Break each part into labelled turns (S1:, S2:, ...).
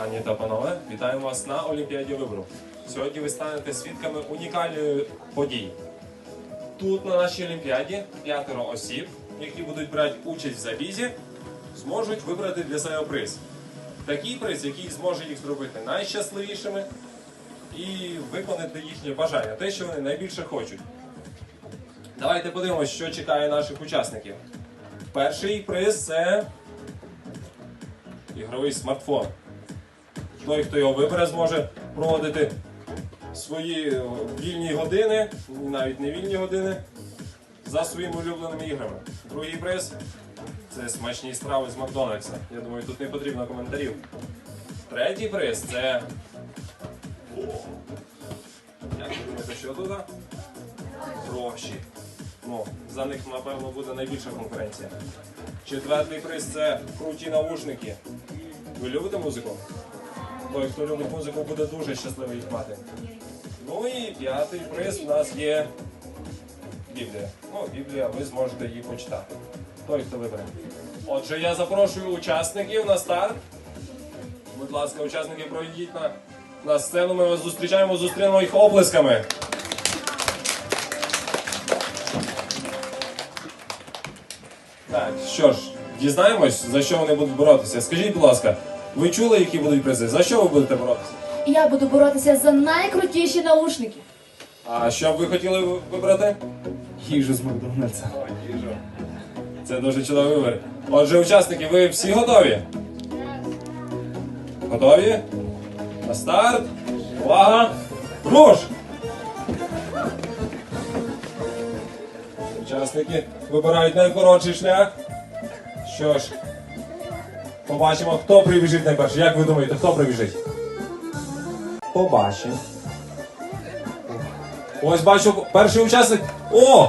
S1: Пані та панове, вітаємо вас на Олімпіаді вибору. Сьогодні ви станете свідками унікальної події. Тут на нашій Олімпіаді п'ятеро осіб, які будуть брати участь в забізі, зможуть вибрати для себе приз. Такий приз, який зможе їх зробити найщасливішими і виконати їхнє бажання, те, що вони найбільше хочуть. Давайте подивимося, що чекає наших учасників. Перший приз це ігровий смартфон. Той, хто його вибере, зможе проводити свої е, вільні години, навіть не вільні години, за своїми улюбленими іграми. Другий приз це смачні страви з Макдональдса. Я думаю, тут не потрібно коментарів. Третій приз це. О! Як ви думаєте, що тут? Гроші. Ну, за них, напевно, буде найбільша конкуренція. Четвертий приз це круті наушники. Ви любите музику? Той, хто любить музику, буде дуже щасливий їх мати. Ну і п'ятий приз у нас є Біблія. Ну, Біблія, ви зможете її почитати. Той, хто вибере. Отже, я запрошую учасників на старт. Будь ласка, учасники, пройдіть на, на сцену. Ми вас зустрічаємо, зустрінемо їх оплесками. Так, що ж, дізнаємось, за що вони будуть боротися. Скажіть, будь ласка, ви чули, які будуть призи? За що ви будете боротися?
S2: Я буду боротися за найкрутіші наушники.
S1: А що б ви хотіли вибрати?
S3: Їжу з Макдональдса.
S1: Це дуже чудовий вибір. Отже, учасники, ви всі готові? Готові? На старт. Увага! Руш! Учасники вибирають найкоротший шлях. Що ж, побачимо, хто прибіжить найперше. Як ви думаєте, хто прибіжить? Побачимо. Ось бачу, перший учасник. О!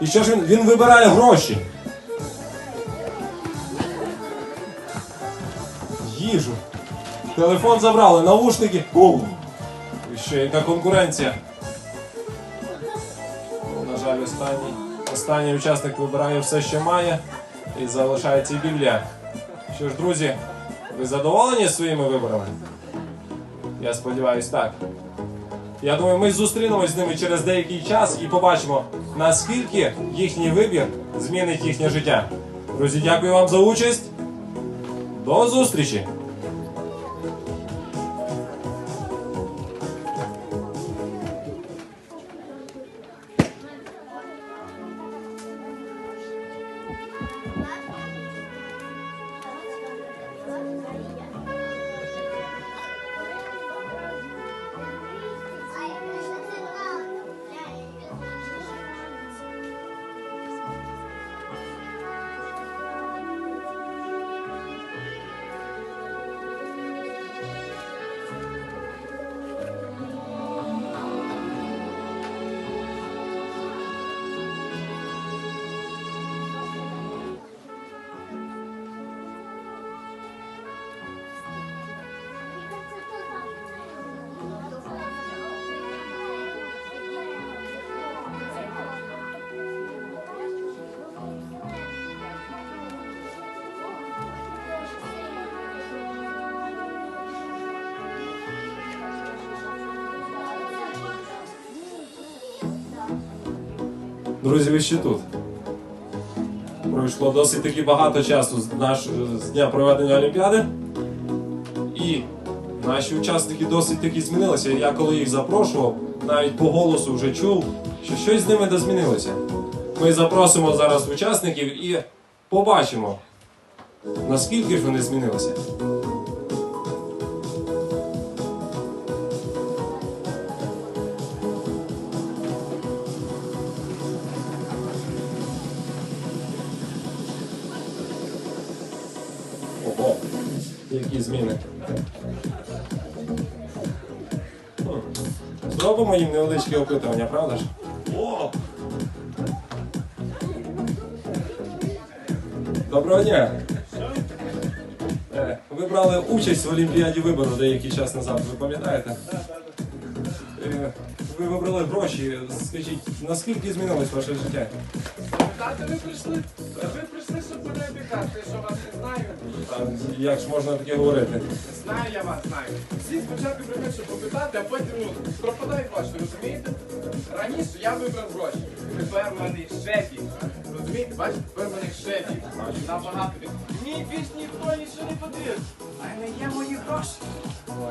S1: І що ж він? Він вибирає гроші. Їжу. Телефон забрали, наушники. О! І ще яка конкуренція. Ну, на жаль, останній, останній учасник вибирає все, що має, і залишається і Біблія. Що ж, друзі, ви задоволені своїми виборами? Я сподіваюся, так. Я думаю, ми зустрінемось з ними через деякий час і побачимо, наскільки їхній вибір змінить їхнє життя. Друзі, дякую вам за участь. До зустрічі! Друзі, ви ще тут. Пройшло досить таки багато часу з, наш, з дня проведення Олімпіади. І наші учасники досить таки змінилися. Я коли їх запрошував, навіть по голосу вже чув, що щось з ними не змінилося. Ми запросимо зараз учасників і побачимо, наскільки ж вони змінилися. Які зміни. Зробимо їм невеличке опитування, правда ж? О! Доброго дня! Е, Ви брали участь в Олімпіаді вибору деякий час назад, ви пам'ятаєте? Ви вибрали гроші. Скажіть, наскільки змінилось ваше життя?
S4: Вітати ви прийшли? Ви прийшли, щоб мене вітати, що вас не знаю.
S1: Та Як ж можна таке говорити?
S4: Знаю я вас, знаю. Всі спочатку приходять, щоб попитати, а потім ну, пропадають ваші, розумієте? Раніше я вибрав гроші. Тепер в мене ще більше. Розумієте, бачите, тепер в мене ще більше. Набагато більше. Мені більш ніхто нічого не потрібен. А не є мої гроші.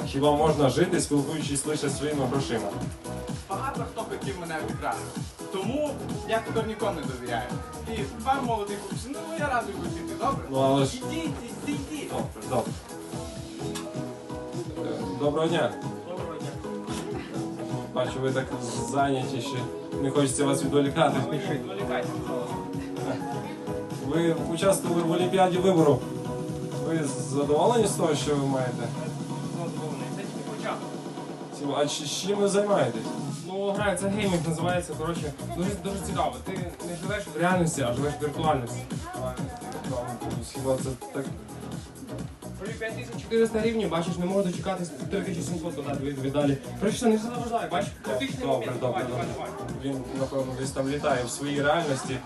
S1: Хіба можна жити, спілкуючись лише своїми грошима?
S4: Багато хто хотів мене обікрасти. Тому я тепер нікому не довіряю. І вам, молодий хлопці, ну я радий хотіти, добре?
S1: Ну, але ж-
S4: Ідіть, ідіть.
S1: Добре, добре. Е, Доброго дня.
S4: Доброго дня.
S1: Бачу, ви так зайняті, що не хочеться вас відволікати.
S4: Відволікайте, пожалуйста.
S1: Ви участвували в Олімпіаді вибору. Ви задоволені з того, що ви маєте?
S4: Це тільки початок.
S1: Ці- А чи- чим ви займаєтесь?
S5: Ну, гра, це геймінг називається, коротше, дуже, дуже цікаво. Ти не живеш в реальності, а живеш в віртуальності.
S1: Хіба це так?
S5: При 5400 гривень, бачиш, не можу дочекатись 3700 додати від, віддалі. Коротше, не все заважає, бачиш, критичний
S1: Добре,
S5: момент.
S1: добре,
S5: Давай, давай, давай.
S1: Він, напевно, десь там літає в своїй реальності.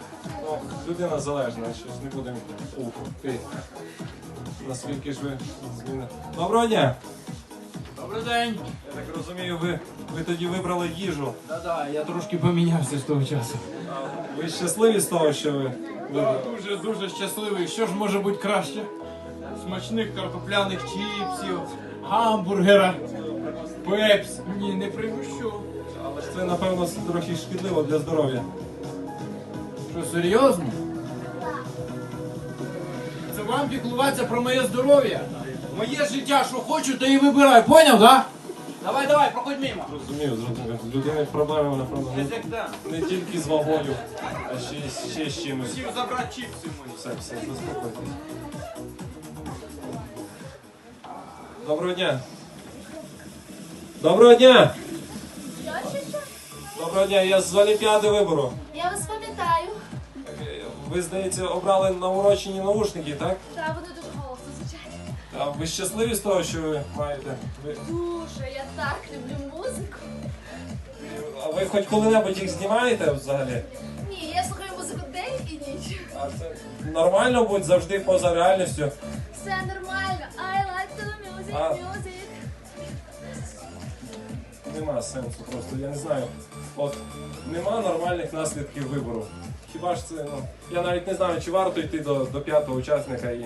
S1: Ну, людина залежна, щось не будемо. Ух, ти. Наскільки ж ви зміни. Доброго дня!
S6: Добрий день.
S1: Розумію, ви, ви тоді вибрали їжу.
S6: Да-да, я трошки помінявся з того часу.
S1: Ви щасливі з того, що ви
S6: Я
S1: вибрали?
S6: дуже дуже щасливий. Що ж може бути краще? Смачних картопляних чіпсів, гамбургера, пепс. Ні, не пригощу.
S1: Але ж це, напевно, трохи шкідливо для здоров'я.
S6: Що, серйозно? Це вам піклуватися про моє здоров'я? Моє життя, що хочу, то і вибираю. Поняв, да? Давай, давай, проходь мимо.
S1: Зрозумів, зрозумів. З людини проблеми, напевно, не, не тільки з вагою, а ще, й- ще з чимось.
S6: Хотів забрати чіпси мої.
S1: Все, все, заспокойтесь. Доброго дня. Доброго дня! Доброго дня, я з Олімпіади вибору.
S2: Я вас пам'ятаю.
S1: Е, Ви, здається, обрали наурочені наушники, так?
S2: Та
S1: ви щасливі з того, що ви маєте? Ви,
S2: Дуже, я так люблю музику.
S1: а ви хоч коли-небудь їх знімаєте взагалі?
S2: Ні, я слухаю музику день і ніч.
S1: А це нормально будь завжди поза реальністю.
S2: Все нормально. I like the music,
S1: А.
S2: music.
S1: Нема сенсу просто, я не знаю. От нема нормальних наслідків вибору. Хіба ж це, ну, я навіть не знаю, чи варто йти до, до п'ятого учасника і.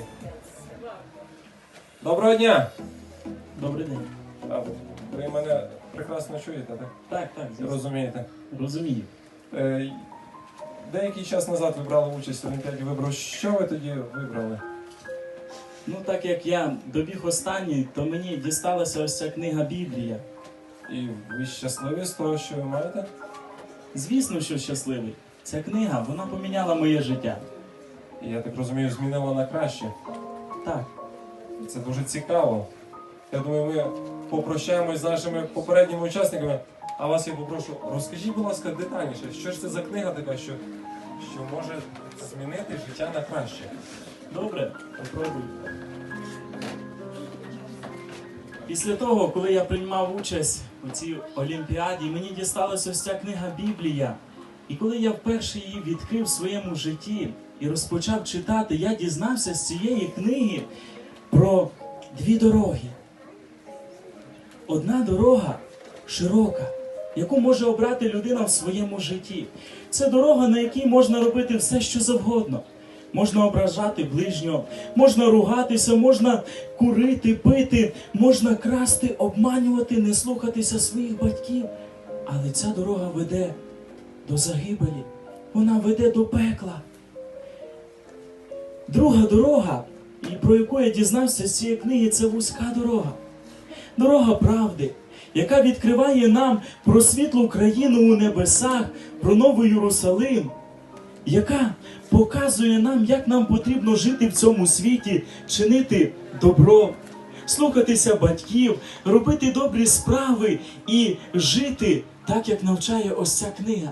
S1: Доброго дня!
S7: Добрий день.
S1: А, ви мене прекрасно чуєте, так?
S7: Так, так, звісно.
S1: Розумієте.
S7: розумію.
S1: Е, деякий час назад ви брали участь в Олімпіаді вибору. Що ви тоді вибрали?
S7: Ну, так як я добіг останній, то мені дісталася ось ця книга Біблія.
S1: І ви щасливі з того, що ви маєте?
S7: Звісно, що щасливий. Ця книга, вона поміняла моє життя.
S1: І я так розумію, змінила на краще.
S7: Так,
S1: І Це дуже цікаво. Я думаю, ми попрощаємось з нашими попередніми учасниками. А вас я попрошу, розкажіть, будь ласка, детальніше, що ж це за книга така, що, що може змінити життя на краще?
S7: добре, попробуй. Після того, коли я приймав участь у цій олімпіаді, мені дісталася ось ця книга Біблія. І коли я вперше її відкрив в своєму житті і розпочав читати, я дізнався з цієї книги про дві дороги. Одна дорога широка, яку може обрати людина в своєму житті. Це дорога, на якій можна робити все, що завгодно. Можна ображати ближнього, можна ругатися, можна курити, пити, можна красти, обманювати, не слухатися своїх батьків. Але ця дорога веде до загибелі, вона веде до пекла. Друга дорога, і про яку я дізнався з цієї книги, це вузька дорога. Дорога правди, яка відкриває нам про світлу країну у небесах, про новий Єрусалим, яка показує нам, як нам потрібно жити в цьому світі, чинити добро, слухатися батьків, робити добрі справи і жити так, як навчає ось ця книга.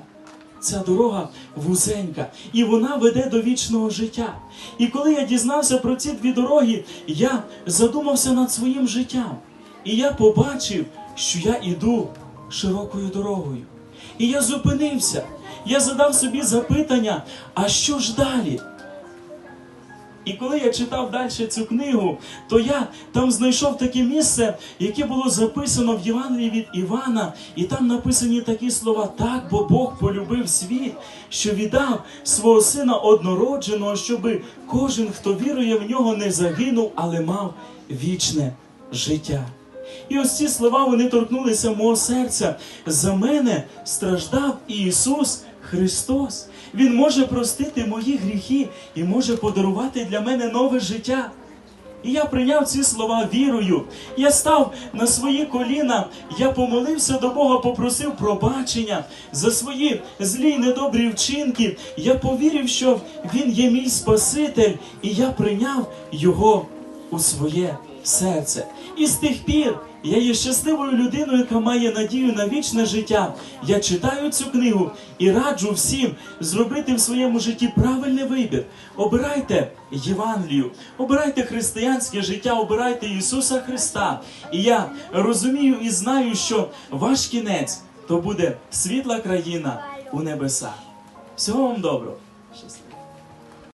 S7: Ця дорога вузенька, і вона веде до вічного життя. І коли я дізнався про ці дві дороги, я задумався над своїм життям. І я побачив, що я іду широкою дорогою. І я зупинився. Я задав собі запитання, а що ж далі? І коли я читав далі цю книгу, то я там знайшов таке місце, яке було записано в Євангелії від Івана, і там написані такі слова: так, бо Бог полюбив світ, що віддав свого сина однородженого, щоби кожен, хто вірує в нього, не загинув, але мав вічне життя. І ось ці слова вони торкнулися мого серця. За мене страждав Ісус Христос. Він може простити мої гріхи і може подарувати для мене нове життя. І я прийняв ці слова вірою. Я став на свої коліна, я помолився до Бога, попросив пробачення за свої злі й недобрі вчинки. Я повірив, що Він є мій Спаситель, і я прийняв Його у своє серце. І з тих пір я є щасливою людиною, яка має надію на вічне життя. Я читаю цю книгу і раджу всім зробити в своєму житті правильний вибір. Обирайте Євангелію, обирайте християнське життя, обирайте Ісуса Христа. І я розумію і знаю, що ваш кінець то буде світла країна у небесах. Всього вам доброго. Щасливо.